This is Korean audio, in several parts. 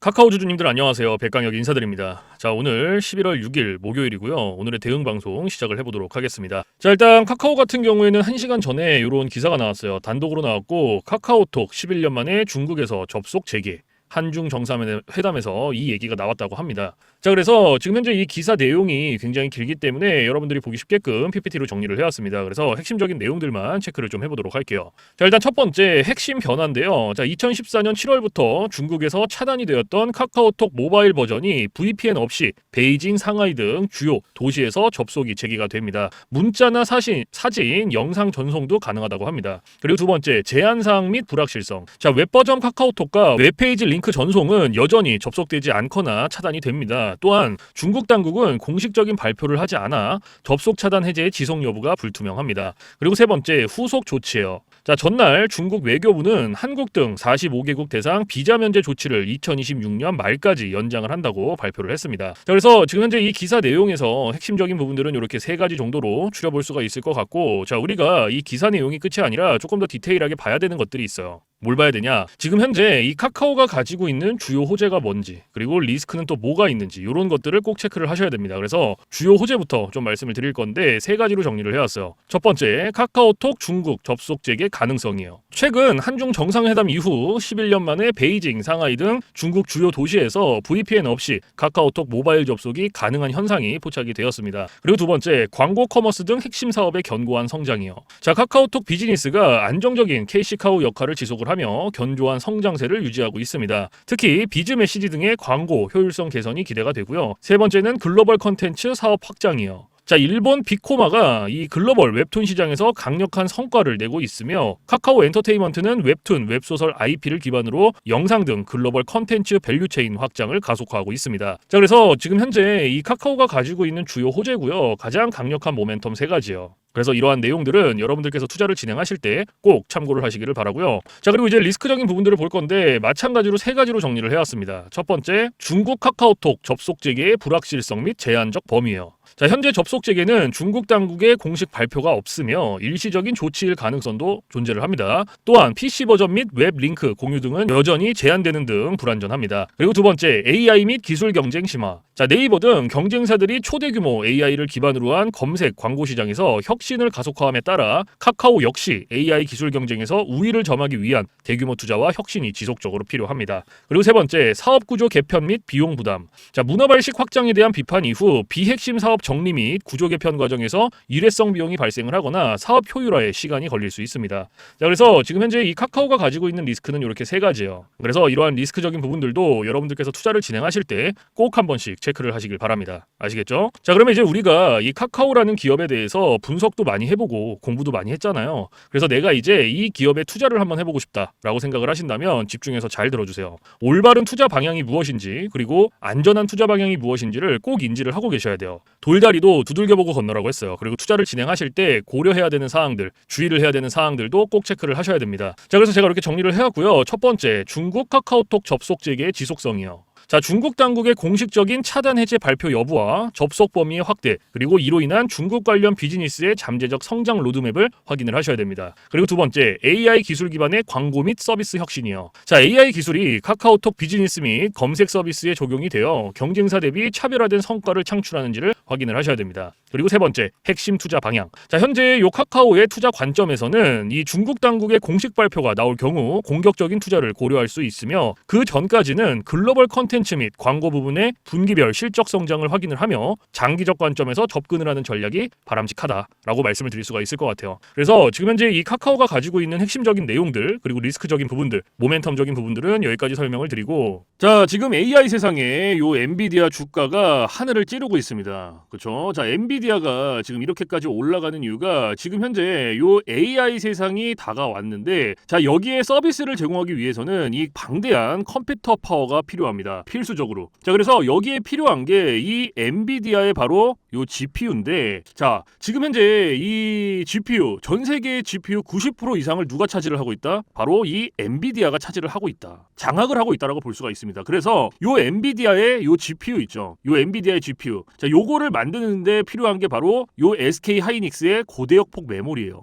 카카오 주주님들 안녕하세요. 백강혁 인사드립니다. 자, 오늘 11월 6일 목요일이고요. 오늘의 대응 방송 시작을 해보도록 하겠습니다. 자, 일단 카카오 같은 경우에는 1시간 전에 이런 기사가 나왔어요. 단독으로 나왔고 카카오톡 11년 만에 중국에서 접속 재개. 한중 정상회담에서 이 얘기가 나왔다고 합니다. 자, 그래서 지금 현재 이 기사 내용이 굉장히 길기 때문에 여러분들이 보기 쉽게끔 PPT로 정리를 해왔습니다. 그래서 핵심적인 내용들만 체크를 좀 해보도록 할게요. 자, 일단 첫 번째 핵심 변화인데요. 자, 2014년 7월부터 중국에서 차단이 되었던 카카오톡 모바일 버전이 VPN 없이 베이징, 상하이 등 주요 도시에서 접속이 재개가 됩니다. 문자나 사진, 사진, 영상 전송도 가능하다고 합니다. 그리고 두 번째 제한사항 및 불확실성. 자, 웹버전 카카오톡과 웹페이지 링크 전송은 여전히 접속되지 않거나 차단이 됩니다. 또한 중국 당국은 공식적인 발표를 하지 않아 접속 차단 해제의 지속 여부가 불투명합니다. 그리고 세 번째 후속 조치예요. 자, 전날 중국 외교부는 한국 등 45개국 대상 비자 면제 조치를 2026년 말까지 연장을 한다고 발표를 했습니다. 자, 그래서 지금 현재 이 기사 내용에서 핵심적인 부분들은 이렇게 세 가지 정도로 추려볼 수가 있을 것 같고, 자, 우리가 이 기사 내용이 끝이 아니라 조금 더 디테일하게 봐야 되는 것들이 있어요. 뭘 봐야 되냐? 지금 현재 이 카카오가 가지고 있는 주요 호재가 뭔지, 그리고 리스크는 또 뭐가 있는지 이런 것들을 꼭 체크를 하셔야 됩니다. 그래서 주요 호재부터 좀 말씀을 드릴 건데 세 가지로 정리를 해왔어요. 첫 번째, 카카오톡 중국 접속 재개 가능성이에요. 최근 한중 정상회담 이후 11년 만에 베이징, 상하이 등 중국 주요 도시에서 VPN 없이 카카오톡 모바일 접속이 가능한 현상이 포착이 되었습니다. 그리고 두 번째, 광고 커머스 등 핵심 사업의 견고한 성장이요. 자, 카카오톡 비즈니스가 안정적인 캐시카우 역할을 지속을 하며 견조한 성장세를 유지하고 있습니다. 특히 비즈 메시지 등의 광고 효율성 개선이 기대가 되고요. 세 번째는 글로벌 컨텐츠 사업 확장이요. 자, 일본 비코마가 이 글로벌 웹툰 시장에서 강력한 성과를 내고 있으며 카카오 엔터테인먼트는 웹툰, 웹소설 IP를 기반으로 영상 등 글로벌 컨텐츠 밸류체인 확장을 가속화하고 있습니다. 자, 그래서 지금 현재 이 카카오가 가지고 있는 주요 호재고요. 가장 강력한 모멘텀 세 가지요. 그래서 이러한 내용들은 여러분들께서 투자를 진행하실 때 꼭 참고를 하시기를 바라고요. 자 그리고 이제 리스크적인 부분들을 볼 건데 마찬가지로 세 가지로 정리를 해왔습니다. 첫 번째 중국 카카오톡 접속 재개의 불확실성 및 제한적 범위예요. 자 현재 접속 재개는 중국 당국의 공식 발표가 없으며 일시적인 조치일 가능성도 존재를 합니다. 또한 PC 버전 및 웹 링크 공유 등은 여전히 제한되는 등 불안전합니다. 그리고 두 번째 AI 및 기술 경쟁 심화. 자 네이버 등 경쟁사들이 초대 규모 AI를 기반으로 한 검색 광고 시장에서 혁 신을 가속화함에 따라 카카오 역시 AI 기술 경쟁에서 우위를 점하기 위한 대규모 투자와 혁신이 지속적으로 필요합니다. 그리고 세 번째 사업 구조 개편 및 비용 부담. 자 문화 발식 확장에 대한 비판 이후 비핵심 사업 정리 및 구조 개편 과정에서 일회성 비용이 발생을 하거나 사업 효율화에 시간이 걸릴 수 있습니다. 자 그래서 지금 현재 이 카카오가 가지고 있는 리스크는 이렇게 세 가지예요. 그래서 이러한 리스크적인 부분들도 여러분들께서 투자를 진행하실 때 꼭 한 번씩 체크를 하시길 바랍니다. 아시겠죠? 자 그러면 이제 우리가 이 카카오라는 기업에 대해서 분석 도 많이 해보고 공부도 많이 했잖아요. 그래서 내가 이제 이 기업에 투자를 한번 해보고 싶다라고 생각을 하신다면 집중해서 잘 들어주세요. 올바른 투자 방향이 무엇인지 그리고 안전한 투자 방향이 무엇인지를 꼭 인지를 하고 계셔야 돼요. 돌다리도 두들겨보고 건너라고 했어요. 그리고 투자를 진행하실 때 고려해야 되는 사항들, 주의를 해야 되는 사항들도 꼭 체크를 하셔야 됩니다. 자 그래서 제가 이렇게 정리를 해왔고요. 첫 번째 중국 카카오톡 접속 재개의 지속성이요. 자, 중국 당국의 공식적인 차단 해제 발표 여부와 접속 범위의 확대, 그리고 이로 인한 중국 관련 비즈니스의 잠재적 성장 로드맵을 확인을 하셔야 됩니다. 그리고 두 번째, AI 기술 기반의 광고 및 서비스 혁신이요. 자, AI 기술이 카카오톡 비즈니스 및 검색 서비스에 적용이 되어 경쟁사 대비 차별화된 성과를 창출하는지를 확인을 하셔야 됩니다. 그리고 세 번째, 핵심 투자 방향. 자, 현재 요 카카오의 투자 관점에서는 이 중국 당국의 공식 발표가 나올 경우 공격적인 투자를 고려할 수 있으며 그 전까지는 글로벌 컨텐츠 및 광고 부분의 분기별 실적 성장을 확인을 하며 장기적 관점에서 접근을 하는 전략이 바람직하다라고 말씀을 드릴 수가 있을 것 같아요. 그래서 지금 현재 이 카카오가 가지고 있는 핵심적인 내용들 그리고 리스크적인 부분들, 모멘텀적인 부분들은 여기까지 설명을 드리고 자, 지금 AI 세상에 요 엔비디아 주가가 하늘을 찌르고 있습니다. 그렇죠? 자, 엔비 디아가 지금 이렇게까지 올라가는 이유가 지금 현재 요 AI 세상이 다가왔는데 자, 여기에 서비스를 제공하기 위해서는 이 방대한 컴퓨터 파워가 필요합니다. 필수적으로. 자, 그래서 여기에 필요한 게 이 엔비디아의 바로 요 GPU인데 자, 지금 현재 이 GPU 전 세계의 GPU 90% 이상을 누가 차지를 하고 있다? 바로 이 엔비디아가 차지를 하고 있다. 장악을 하고 있다라고 볼 수가 있습니다. 그래서 요 엔비디아의 요 GPU 있죠. 요 엔비디아의 GPU. 자, 요거를 만드는데 필요한 게 바로 요 SK 하이닉스의 고대역폭 메모리예요.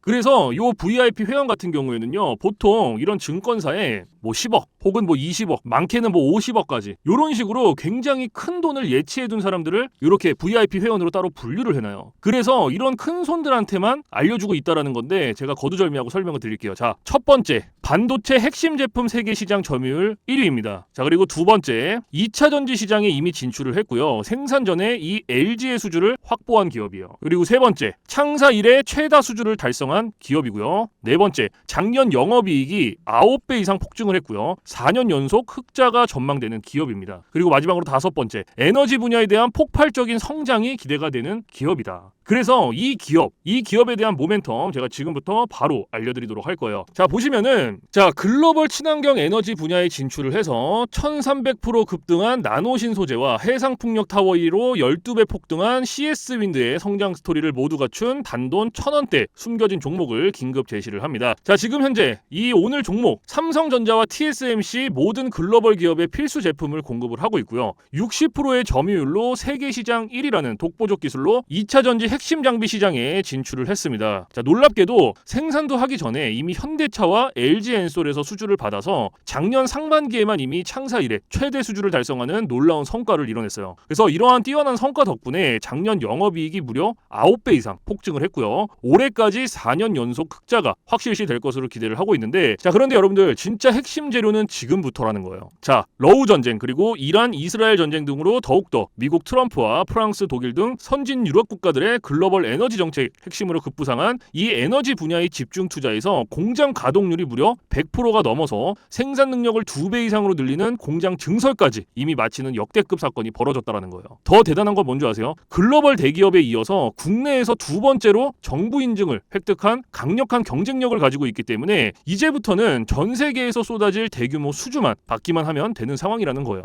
그래서 요 VIP 회원 같은 경우에는요 보통 이런 증권사에 뭐 10억 혹은 뭐 20억 많게는 뭐 50억까지 이런 식으로 굉장히 큰 돈을 예치해 둔 사람들을 이렇게 VIP 회원으로 따로 분류를 해놔요. 그래서 이런 큰 손들한테만 알려주고 있다라는 건데 제가 거두절미하고 설명을 드릴게요. 자 첫 번째 반도체 핵심 제품 세계 시장 점유율 1위입니다 자 그리고 두 번째 2차 전지 시장에 이미 진출을 했고요 생산 전에 이 LG의 수주를 확보한 기업이에요 그리고 세 번째 창사 이래 최다 수주를 달성한 기업이고요. 네 번째, 작년 영업이익이 9배 이상 폭증을 했고요. 4년 연속 흑자가 전망되는 기업입니다. 그리고 마지막으로 다섯 번째, 에너지 분야에 대한 폭발적인 성장이 기대가 되는 기업이다. 그래서 이 기업, 이 기업에 대한 모멘텀 제가 지금부터 바로 알려드리도록 할 거예요. 자 보시면은 자 글로벌 친환경 에너지 분야에 진출을 해서 1,300% 급등한 나노신 소재와 해상 풍력 타워 1로 12배 폭등한 CS 윈드의 성장 스토리를 모두 갖춘 단돈 1,000원대 숨겨진 종목을 긴급 제시를 합니다. 자 지금 현재 이 오늘 종목 삼성전자와 TSMC 모든 글로벌 기업의 필수 제품을 공급을 하고 있고요. 60%의 점유율로 세계 시장 1위라는 독보적 기술로 2차 전지 핵심 장비 시장에 진출을 했습니다. 자, 놀랍게도 생산도 하기 전에 이미 현대차와 LG 엔솔에서 수주를 받아서 작년 상반기에만 이미 창사 이래 최대 수주를 달성하는 놀라운 성과를 이뤄냈어요. 그래서 이러한 뛰어난 성과 덕분에 작년 영업이익이 무려 9배 이상 폭증을 했고요. 올해까지 4년 연속 흑자가 확실시 될 것으로 기대를 하고 있는데 자, 그런데 여러분들 진짜 핵심 재료는 지금부터라는 거예요. 자, 러우 전쟁 그리고 이란 이스라엘 전쟁 등으로 더욱더 미국 트럼프와 프랑스 독일 등 선진 유럽 국가들의 글로벌 에너지 정책 핵심으로 급부상한 이 에너지 분야의 집중 투자에서 공장 가동률이 무려 100%가 넘어서 생산 능력을 두배 이상으로 늘리는 공장 증설까지 이미 마치는 역대급 사건이 벌어졌다라는 거예요. 더 대단한 건 뭔지 아세요? 글로벌 대기업에 이어서 국내에서 두 번째로 정부 인증을 획득한 강력한 경쟁력을 가지고 있기 때문에 이제부터는 전 세계에서 쏟아질 대규모 수주만 받기만 하면 되는 상황이라는 거예요.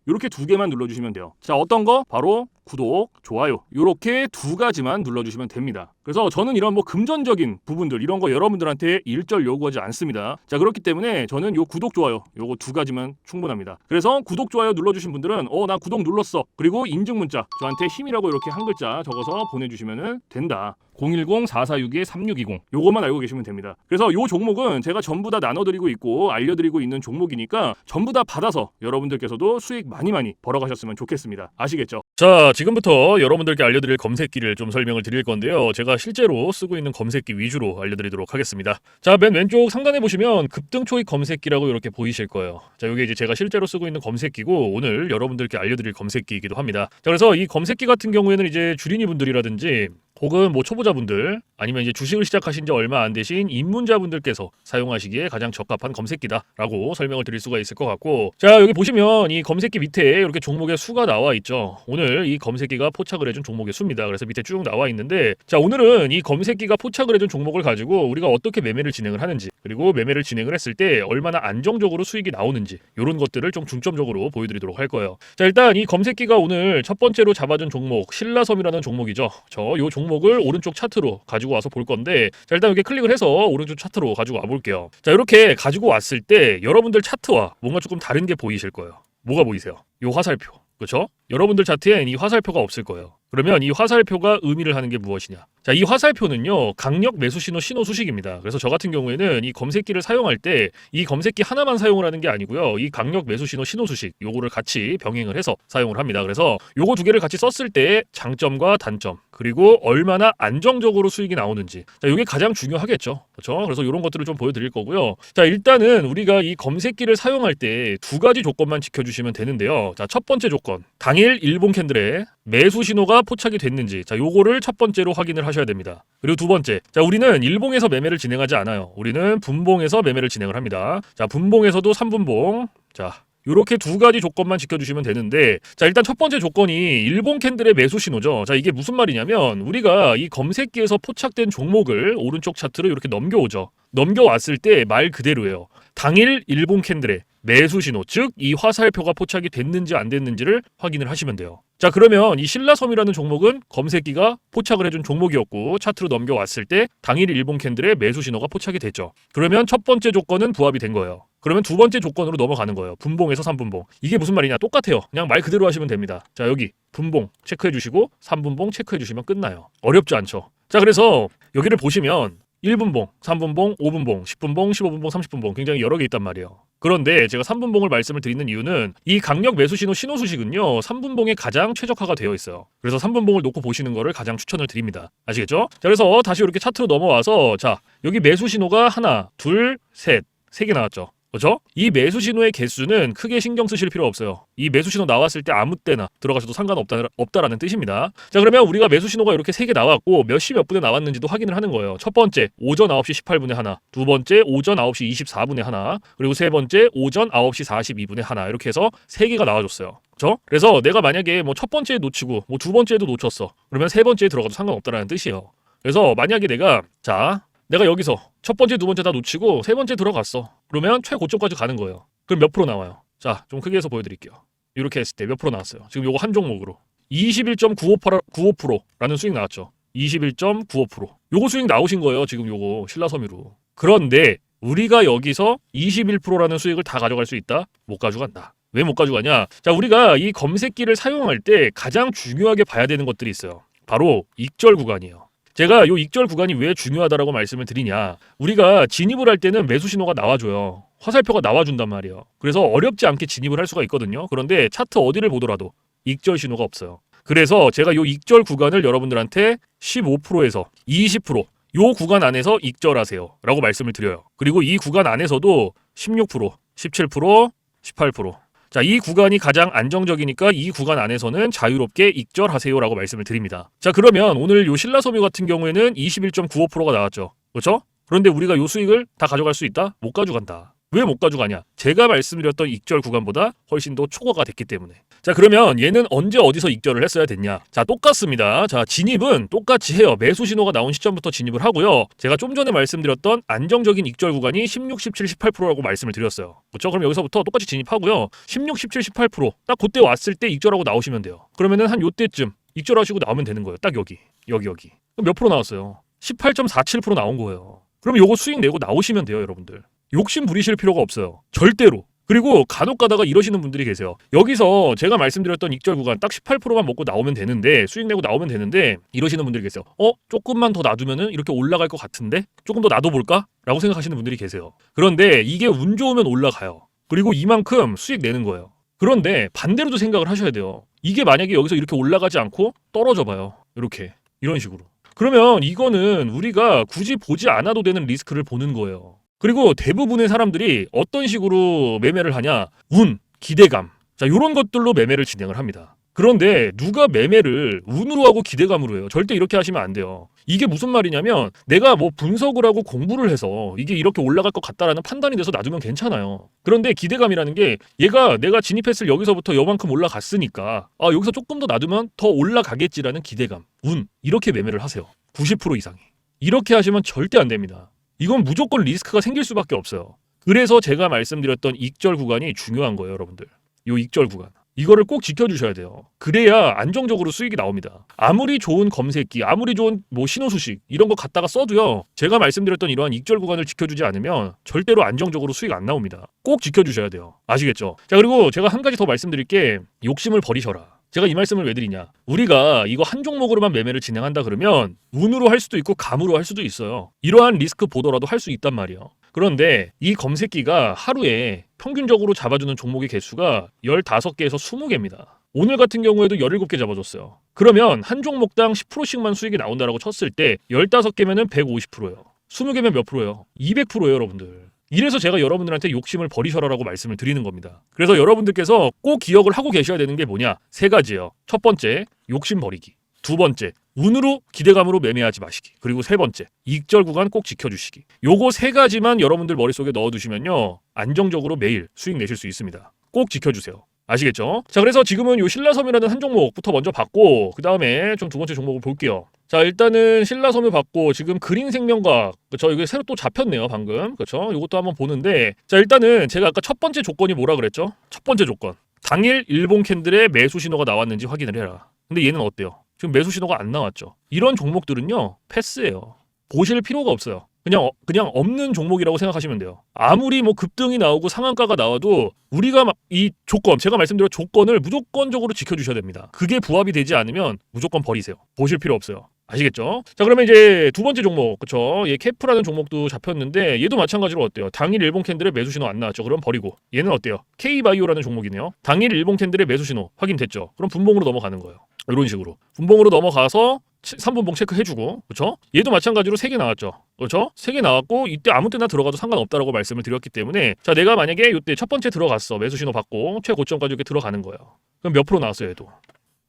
이렇게 두 개만 눌러주시면 돼요. 자 어떤 거? 바로 구독, 좋아요 이렇게 두 가지만 눌러주시면 됩니다. 그래서 저는 이런 뭐 금전적인 부분들 이런 거 여러분들한테 일절 요구하지 않습니다. 자 그렇기 때문에 저는 요 구독, 좋아요 요거 두 가지만 충분합니다. 그래서 구독, 좋아요 눌러주신 분들은 어 나 구독 눌렀어 그리고 인증 문자 저한테 힘이라고 이렇게 한 글자 적어서 보내주시면 된다. 010-4462-3620 요것만 알고 계시면 됩니다. 그래서 요 종목은 제가 전부 다 나눠드리고 있고 알려드리고 있는 종목이니까 전부 다 받아서 여러분들께서도 수익 많이 많이 벌어가셨으면 좋겠습니다. 아시겠죠? 자 지금부터 여러분들께 알려드릴 검색기를 좀 설명을 드릴 건데요. 제가 실제로 쓰고 있는 검색기 위주로 알려드리도록 하겠습니다. 자 맨 왼쪽 상단에 보시면 급등 초입 검색기라고 이렇게 보이실 거예요. 자 이게 이제 제가 실제로 쓰고 있는 검색기고 오늘 여러분들께 알려드릴 검색기이기도 합니다. 자 그래서 이 검색기 같은 경우에는 이제 주린이 분들이라든지 혹은 뭐 초보자분들 아니면 이제 주식을 시작하신 지 얼마 안 되신 입문자분들께서 사용하시기에 가장 적합한 검색기다라고 설명을 드릴 수가 있을 것 같고 자 여기 보시면 이 검색기 밑에 이렇게 종목의 수가 나와 있죠. 오늘 이 검색기가 포착을 해준 종목의 수입니다. 그래서 밑에 쭉 나와 있는데 자 오늘은 이 검색기가 포착을 해준 종목을 가지고 우리가 어떻게 매매를 진행을 하는지 그리고 매매를 진행을 했을 때 얼마나 안정적으로 수익이 나오는지 이런 것들을 좀 중점적으로 보여드리도록 할 거예요. 자 일단 이 검색기가 오늘 첫 번째로 잡아준 종목 신라섬이라는 종목이죠. 저 요 종목을 오른쪽 차트로 가지고 와서 볼 건데 자 일단 여기 클릭을 해서 오른쪽 차트로 가지고 와 볼게요. 자 이렇게 가지고 왔을 때 여러분들 차트와 뭔가 조금 다른 게 보이실 거예요. 뭐가 보이세요? 요 화살표. 그렇죠 여러분들 차트엔 이 화살표가 없을 거예요 그러면 이 화살표가 의미를 하는 게 무엇이냐 자, 이 화살표는요, 강력 매수 신호 신호 수식입니다. 그래서 저 같은 경우에는 이 검색기를 사용할 때 이 검색기 하나만 사용을 하는 게 아니고요. 이 강력 매수 신호 신호 수식 요거를 같이 병행을 해서 사용을 합니다. 그래서 요거 두 개를 같이 썼을 때 장점과 단점 그리고 얼마나 안정적으로 수익이 나오는지 자, 요게 가장 중요하겠죠. 그렇죠? 그래서 이런 것들을 좀 보여드릴 거고요. 자, 일단은 우리가 이 검색기를 사용할 때 두 가지 조건만 지켜주시면 되는데요. 자, 첫 번째 조건 당일 일본 캔들에 매수 신호가 포착이 됐는지 자, 요거를 첫 번째로 확인을 하셔야 됩니다. 그리고 두 번째, 자 우리는 일봉에서 매매를 진행하지 않아요. 우리는 분봉에서 매매를 진행을 합니다. 자 분봉에서도 3분봉, 자 이렇게 두 가지 조건만 지켜주시면 되는데 자 일단 첫 번째 조건이 일본 캔들의 매수 신호죠. 자 이게 무슨 말이냐면 우리가 이 검색기에서 포착된 종목을 오른쪽 차트로 이렇게 넘겨오죠. 넘겨왔을 때 말 그대로예요. 당일 일본 캔들의 매수 신호, 즉 이 화살표가 포착이 됐는지 안 됐는지를 확인을 하시면 돼요. 자 그러면 이 신라섬이라는 종목은 검색기가 포착을 해준 종목이었고 차트로 넘겨왔을 때 당일 일본 캔들의 매수 신호가 포착이 됐죠. 그러면 첫 번째 조건은 부합이 된 거예요. 그러면 두 번째 조건으로 넘어가는 거예요. 분봉에서 3분봉. 이게 무슨 말이냐? 똑같아요. 그냥 말 그대로 하시면 됩니다. 자 여기 분봉 체크해 주시고 3분봉 체크해 주시면 끝나요. 어렵지 않죠. 자 그래서 여기를 보시면 1분봉, 3분봉, 5분봉, 10분봉, 15분봉, 30분봉 굉장히 여러 개 있단 말이에요. 그런데 제가 3분봉을 말씀을 드리는 이유는 이 강력 매수 신호 신호 수식은요 3분봉에 가장 최적화가 되어 있어요. 그래서 3분봉을 놓고 보시는 거를 가장 추천을 드립니다. 아시겠죠? 자 그래서 다시 이렇게 차트로 넘어와서 자 여기 매수 신호가 하나, 둘, 셋, 세 개 나왔죠. 그렇죠? 이 매수 신호의 개수는 크게 신경 쓰실 필요 없어요. 이 매수 신호 나왔을 때 아무 때나 들어가셔도 상관없다 없다라는 뜻입니다. 자, 그러면 우리가 매수 신호가 이렇게 세 개 나왔고 몇 시 몇 분에 나왔는지도 확인을 하는 거예요. 첫 번째, 오전 9시 18분에 하나. 두 번째, 오전 9시 24분에 하나. 그리고 세 번째, 오전 9시 42분에 하나. 이렇게 해서 세 개가 나와줬어요. 그래서 내가 만약에 뭐 첫 번째에 놓치고 뭐 두 번째에도 놓쳤어. 그러면 세 번째에 들어가도 상관없다라는 뜻이에요. 그래서 만약에 내가 자 내가 여기서 첫 번째, 두 번째 다 놓치고 세 번째 들어갔어. 그러면 최고점까지 가는 거예요. 그럼 몇 프로 나와요? 자, 좀 크게 해서 보여드릴게요. 이렇게 했을 때 몇 프로 나왔어요? 지금 요거 한 종목으로 21.95%라는 수익 나왔죠. 21.95%. 요거 수익 나오신 거예요. 지금 요거 신라섬유로. 그런데 우리가 여기서 21%라는 수익을 다 가져갈 수 있다? 못 가져간다. 왜 못 가져가냐? 자, 우리가 이 검색기를 사용할 때 가장 중요하게 봐야 되는 것들이 있어요. 바로 익절 구간이에요. 제가 요 익절 구간이 왜 중요하다라고 말씀을 드리냐? 우리가 진입을 할 때는 매수 신호가 나와줘요. 화살표가 나와준단 말이에요. 그래서 어렵지 않게 진입을 할 수가 있거든요. 그런데 차트 어디를 보더라도 익절 신호가 없어요. 그래서 제가 요 익절 구간을 여러분들한테 15%에서 20%, 요 구간 안에서 익절하세요. 라고 말씀을 드려요. 그리고 이 구간 안에서도 16%, 17%, 18%. 자, 이 구간이 가장 안정적이니까 이 구간 안에서는 자유롭게 익절하세요라고 말씀을 드립니다. 자, 그러면 오늘 요 신라섬유 같은 경우에는 21.95%가 나왔죠. 그렇죠? 그런데 우리가 요 수익을 다 가져갈 수 있다? 못 가져간다. 왜 못 가져가냐? 제가 말씀드렸던 익절 구간보다 훨씬 더 초과가 됐기 때문에. 자, 그러면 얘는 언제 어디서 익절을 했어야 됐냐? 자, 똑같습니다. 자, 진입은 똑같이 해요. 매수 신호가 나온 시점부터 진입을 하고요. 제가 좀 전에 말씀드렸던 안정적인 익절 구간이 16, 17, 18%라고 말씀을 드렸어요. 그렇죠? 그럼 여기서부터 똑같이 진입하고요. 16, 17, 18%딱 그때 왔을 때 익절하고 나오시면 돼요. 그러면은 한 요때쯤 익절하시고 나오면 되는 거예요. 딱 여기. 여기 여기. 그럼 몇 프로 나왔어요? 18.47% 나온 거예요. 그럼 요거 수익 내고 나오시면 돼요, 여러분들. 욕심 부리실 필요가 없어요. 절대로. 그리고 간혹 가다가 이러시는 분들이 계세요. 여기서 제가 말씀드렸던 익절 구간 딱 18%만 먹고 나오면 되는데 수익 내고 나오면 되는데 이러시는 분들이 계세요. 어? 조금만 더 놔두면은 이렇게 올라갈 것 같은데 조금 더 놔둬볼까? 라고 생각하시는 분들이 계세요. 그런데 이게 운 좋으면 올라가요. 그리고 이만큼 수익 내는 거예요. 그런데 반대로도 생각을 하셔야 돼요. 이게 만약에 여기서 이렇게 올라가지 않고 떨어져 봐요. 이렇게. 이런 식으로. 그러면 이거는 우리가 굳이 보지 않아도 되는 리스크를 보는 거예요. 그리고 대부분의 사람들이 어떤 식으로 매매를 하냐? 운, 기대감. 자, 요런 것들로 매매를 진행을 합니다. 그런데 누가 매매를 운으로 하고 기대감으로 해요? 절대 이렇게 하시면 안 돼요. 이게 무슨 말이냐면 내가 뭐 분석을 하고 공부를 해서 이게 이렇게 올라갈 것 같다라는 판단이 돼서 놔두면 괜찮아요. 그런데 기대감이라는 게 얘가 내가 진입했을 여기서부터 요만큼 올라갔으니까 아 여기서 조금 더 놔두면 더 올라가겠지라는 기대감, 운 이렇게 매매를 하세요. 90% 이상이. 이렇게 하시면 절대 안 됩니다. 이건 무조건 리스크가 생길 수밖에 없어요. 그래서 제가 말씀드렸던 익절 구간이 중요한 거예요, 여러분들. 요 익절 구간. 이거를 꼭 지켜주셔야 돼요. 그래야 안정적으로 수익이 나옵니다. 아무리 좋은 검색기, 아무리 좋은 뭐 신호 수식 이런 거 갖다가 써도요. 제가 말씀드렸던 이러한 익절 구간을 지켜주지 않으면 절대로 안정적으로 수익 안 나옵니다. 꼭 지켜주셔야 돼요. 아시겠죠? 자 그리고 제가 한 가지 더 말씀드릴 게 욕심을 버리셔라. 제가 이 말씀을 왜 드리냐? 우리가 이거 한 종목으로만 매매를 진행한다 그러면 운으로 할 수도 있고 감으로 할 수도 있어요. 이러한 리스크 보더라도 할 수 있단 말이에요. 그런데 이 검색기가 하루에 평균적으로 잡아주는 종목의 개수가 15개에서 20개입니다. 오늘 같은 경우에도 17개 잡아줬어요. 그러면 한 종목당 10%씩만 수익이 나온다라고 쳤을 때 15개면은 150%예요. 20개면 몇 프로예요? 200%예요, 여러분들. 이래서 제가 여러분들한테 욕심을 버리셔라라고 말씀을 드리는 겁니다. 그래서 여러분들께서 꼭 기억을 하고 계셔야 되는 게 뭐냐? 세 가지예요. 첫 번째, 욕심 버리기. 두 번째, 운으로 기대감으로 매매하지 마시기. 그리고 세 번째, 익절 구간 꼭 지켜주시기. 요거 세 가지만 여러분들 머릿속에 넣어두시면요. 안정적으로 매일 수익 내실 수 있습니다. 꼭 지켜주세요. 아시겠죠? 자, 그래서 지금은 요 신라섬이라는 한 종목부터 먼저 봤고, 그 다음에 좀 두 번째 종목을 볼게요. 자, 일단은 신라섬유 받고 지금 그린 생명과학 그쵸? 이게 새로 또 잡혔네요 방금. 그쵸? 이것도 한번 보는데 자 일단은 제가 아까 첫 번째 조건이 뭐라 그랬죠? 첫 번째 조건. 당일 일본 캔들의 매수 신호가 나왔는지 확인을 해라. 근데 얘는 어때요? 지금 매수 신호가 안 나왔죠. 이런 종목들은요 패스예요. 보실 필요가 없어요 그냥 어- 그냥 없는 종목이라고 생각하시면 돼요. 아무리 뭐 급등이 나오고 상한가가 나와도 우리가 막이 조건 제가 말씀드린 조건을 무조건적으로 지켜주셔야 됩니다. 그게 부합이 되지 않으면 무조건 버리세요. 보실 필요 없어요. 아시겠죠? 자 그러면 이제 두 번째 종목 그쵸? 얘 캐프라는 종목도 잡혔는데 얘도 마찬가지로 어때요? 당일 일본 캔들의 매수 신호 안 나왔죠? 그럼 버리고 얘는 어때요? K바이오라는 종목이네요. 당일 일본 캔들의 매수 신호 확인됐죠? 그럼 분봉으로 넘어가는 거예요. 이런 식으로 분봉으로 넘어가서 3분봉 체크해주고 그렇죠? 얘도 마찬가지로 3개 나왔죠. 그렇죠? 3개 나왔고 이때 아무 때나 들어가도 상관없다라고 말씀을 드렸기 때문에 자 내가 만약에 이때 첫 번째 들어갔어 매수 신호 받고 최고점까지 이렇게 들어가는 거예요. 그럼 몇 프로 나왔어요 얘도?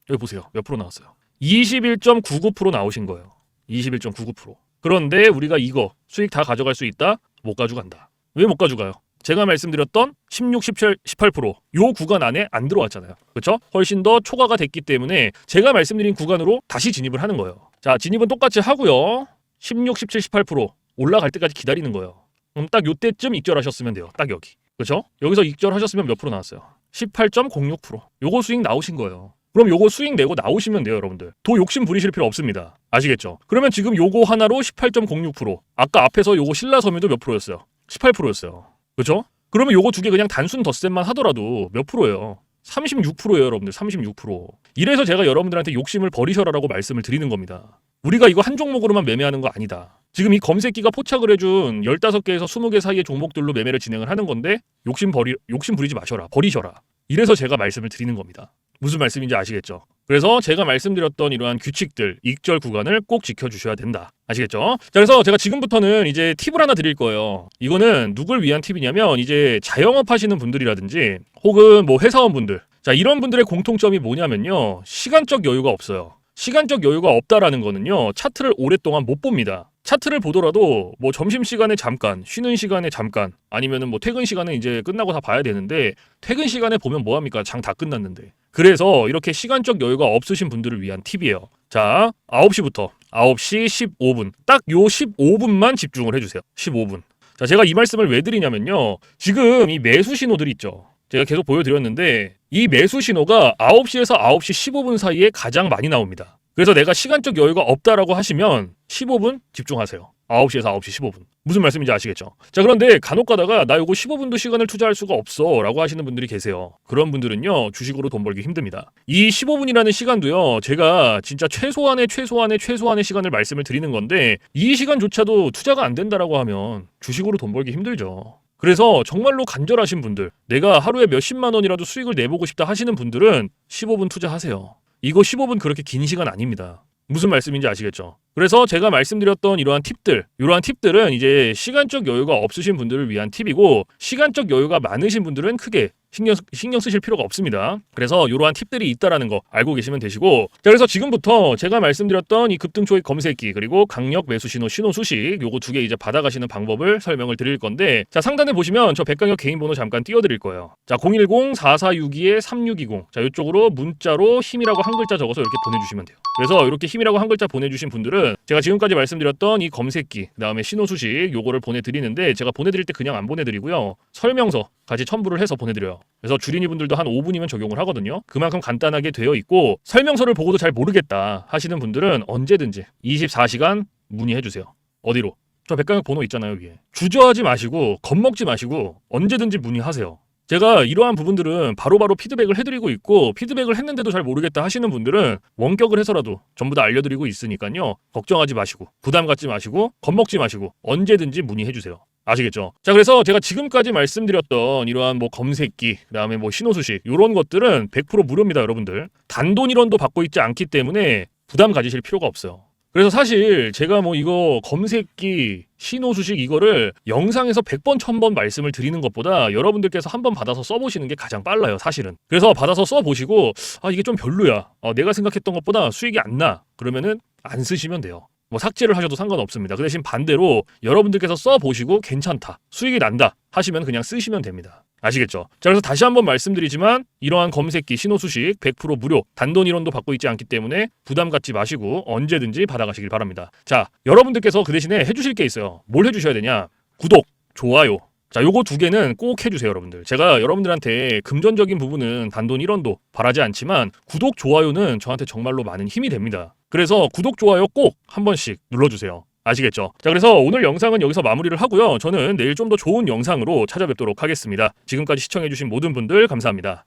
여기 보세요 몇 프로 나왔어요? 21.99% 나오신 거예요. 21.99%. 그런데 우리가 이거 수익 다 가져갈 수 있다? 못 가져간다. 왜 못 가져가요? 제가 말씀드렸던 16, 17, 18%요 구간 안에 안 들어왔잖아요. 그렇죠? 훨씬 더 초과가 됐기 때문에 제가 말씀드린 구간으로 다시 진입을 하는 거예요. 자, 진입은 똑같이 하고요. 16, 17, 18% 올라갈 때까지 기다리는 거예요. 그럼 딱 요때쯤 익절하셨으면 돼요. 딱 여기. 그렇죠? 여기서 익절하셨으면 몇 프로 나왔어요? 18.06%. 요거 수익 나오신 거예요. 그럼 요거 수익 내고 나오시면 돼요, 여러분들. 더 욕심 부리실 필요 없습니다. 아시겠죠? 그러면 지금 요거 하나로 18.06%. 아까 앞에서 요거 신라 섬유도 몇 프로였어요? 18%였어요. 그렇죠? 그러면 요거 두 개 그냥 단순 덧셈만 하더라도 몇 프로예요? 36%예요, 여러분들. 36%. 이래서 제가 여러분들한테 욕심을 버리셔라라고 말씀을 드리는 겁니다. 우리가 이거 한 종목으로만 매매하는 거 아니다. 지금 이 검색기가 포착을 해준 15개에서 20개 사이의 종목들로 매매를 진행을 하는 건데 욕심 버리 욕심 부리지 마셔라. 버리셔라. 이래서 제가 말씀을 드리는 겁니다. 무슨 말씀인지 아시겠죠? 그래서 제가 말씀드렸던 이러한 규칙들, 익절 구간을 꼭 지켜주셔야 된다. 아시겠죠? 자, 그래서 제가 지금부터는 이제 팁을 하나 드릴 거예요. 이거는 누굴 위한 팁이냐면 이제 자영업 하시는 분들이라든지 혹은 뭐 회사원분들. 자, 이런 분들의 공통점이 뭐냐면요. 시간적 여유가 없어요. 시간적 여유가 없다라는 거는요. 차트를 오랫동안 못 봅니다. 차트를 보더라도 뭐 점심 시간에 잠깐, 쉬는 시간에 잠깐, 아니면은 뭐 퇴근 시간에 이제 끝나고 다 봐야 되는데 퇴근 시간에 보면 뭐 합니까? 장 다 끝났는데. 그래서 이렇게 시간적 여유가 없으신 분들을 위한 팁이에요. 자, 9시부터 9시 15분. 딱 요 15분만 집중을 해주세요. 15분. 자, 제가 이 말씀을 왜 드리냐면요. 지금 이 매수 신호들이 있죠. 제가 계속 보여드렸는데 이 매수 신호가 9시에서 9시 15분 사이에 가장 많이 나옵니다. 그래서 내가 시간적 여유가 없다라고 하시면 15분 집중하세요. 9시에서 9시 15분. 무슨 말씀인지 아시겠죠? 자, 그런데 간혹 가다가 나 요거 15분도 시간을 투자할 수가 없어 라고 하시는 분들이 계세요. 그런 분들은요, 주식으로 돈 벌기 힘듭니다. 이 15분이라는 시간도요, 제가 진짜 최소한의 최소한의 최소한의 시간을 말씀을 드리는 건데, 이 시간조차도 투자가 안 된다라고 하면 주식으로 돈 벌기 힘들죠. 그래서 정말로 간절하신 분들, 내가 하루에 몇십만 원이라도 수익을 내보고 싶다 하시는 분들은 15분 투자하세요. 이거 15분 그렇게 긴 시간 아닙니다. 무슨 말씀인지 아시겠죠? 그래서 제가 말씀드렸던 이러한 팁들, 이러한 팁들은 이제 시간적 여유가 없으신 분들을 위한 팁이고 시간적 여유가 많으신 분들은 크게 신경, 신경 쓰실 필요가 없습니다. 그래서 이러한 팁들이 있다라는 거 알고 계시면 되시고 자 그래서 지금부터 제가 말씀드렸던 이 급등초익 검색기 그리고 강력 매수 신호 신호 수식 요거 두 개 이제 받아가시는 방법을 설명을 드릴 건데 자 상단에 보시면 저 백강력 개인 번호 잠깐 띄워드릴 거예요. 자 010-4462-3620. 자 이쪽으로 문자로 힘이라고 한 글자 적어서 이렇게 보내주시면 돼요. 그래서 이렇게 힘이라고 한 글자 보내주신 분들은 제가 지금까지 말씀드렸던 이 검색기 그 다음에 신호 수식 요거를 보내드리는데 제가 보내드릴 때 그냥 안 보내드리고요. 설명서 같이 첨부를 해서 보내드려요. 그래서 주린이 분들도 한 5분이면 적용을 하거든요. 그만큼 간단하게 되어 있고 설명서를 보고도 잘 모르겠다 하시는 분들은 언제든지 24시간 문의해 주세요. 어디로? 저 백강역 번호 있잖아요 위에. 주저하지 마시고 겁먹지 마시고 언제든지 문의하세요. 제가 이러한 부분들은 바로 바로 피드백을 해드리고 있고 피드백을 했는데도 잘 모르겠다 하시는 분들은 원격을 해서라도 전부 다 알려드리고 있으니까요. 걱정하지 마시고 부담 갖지 마시고 겁먹지 마시고 언제든지 문의해 주세요. 아시겠죠? 자, 그래서 제가 지금까지 말씀드렸던 이러한 뭐 검색기, 그다음에 뭐 신호수식 이런 것들은 100% 무료입니다, 여러분들. 단돈 1원도 받고 있지 않기 때문에 부담 가지실 필요가 없어요. 그래서 사실 제가 뭐 이거 검색기, 신호수식 이거를 영상에서 100번, 1000번 말씀을 드리는 것보다 여러분들께서 한 번 받아서 써보시는 게 가장 빨라요, 사실은. 그래서 받아서 써보시고, 아, 이게 좀 별로야. 어, 내가 생각했던 것보다 수익이 안 나. 그러면은 안 쓰시면 돼요. 뭐 삭제를 하셔도 상관없습니다. 그 대신 반대로 여러분들께서 써보시고 괜찮다, 수익이 난다 하시면 그냥 쓰시면 됩니다. 아시겠죠? 자, 그래서 다시 한번 말씀드리지만 이러한 검색기 신호 수식 100% 무료 단돈 1원도 받고 있지 않기 때문에 부담 갖지 마시고 언제든지 받아가시길 바랍니다. 자, 여러분들께서 그 대신에 해주실 게 있어요. 뭘 해주셔야 되냐? 구독, 좋아요. 자, 요거 두 개는 꼭 해주세요, 여러분들. 제가 여러분들한테 금전적인 부분은 단돈 1원도 바라지 않지만 구독, 좋아요는 저한테 정말로 많은 힘이 됩니다. 그래서 구독, 좋아요 꼭 한 번씩 눌러주세요. 아시겠죠? 자, 그래서 오늘 영상은 여기서 마무리를 하고요. 저는 내일 좀 더 좋은 영상으로 찾아뵙도록 하겠습니다. 지금까지 시청해주신 모든 분들 감사합니다.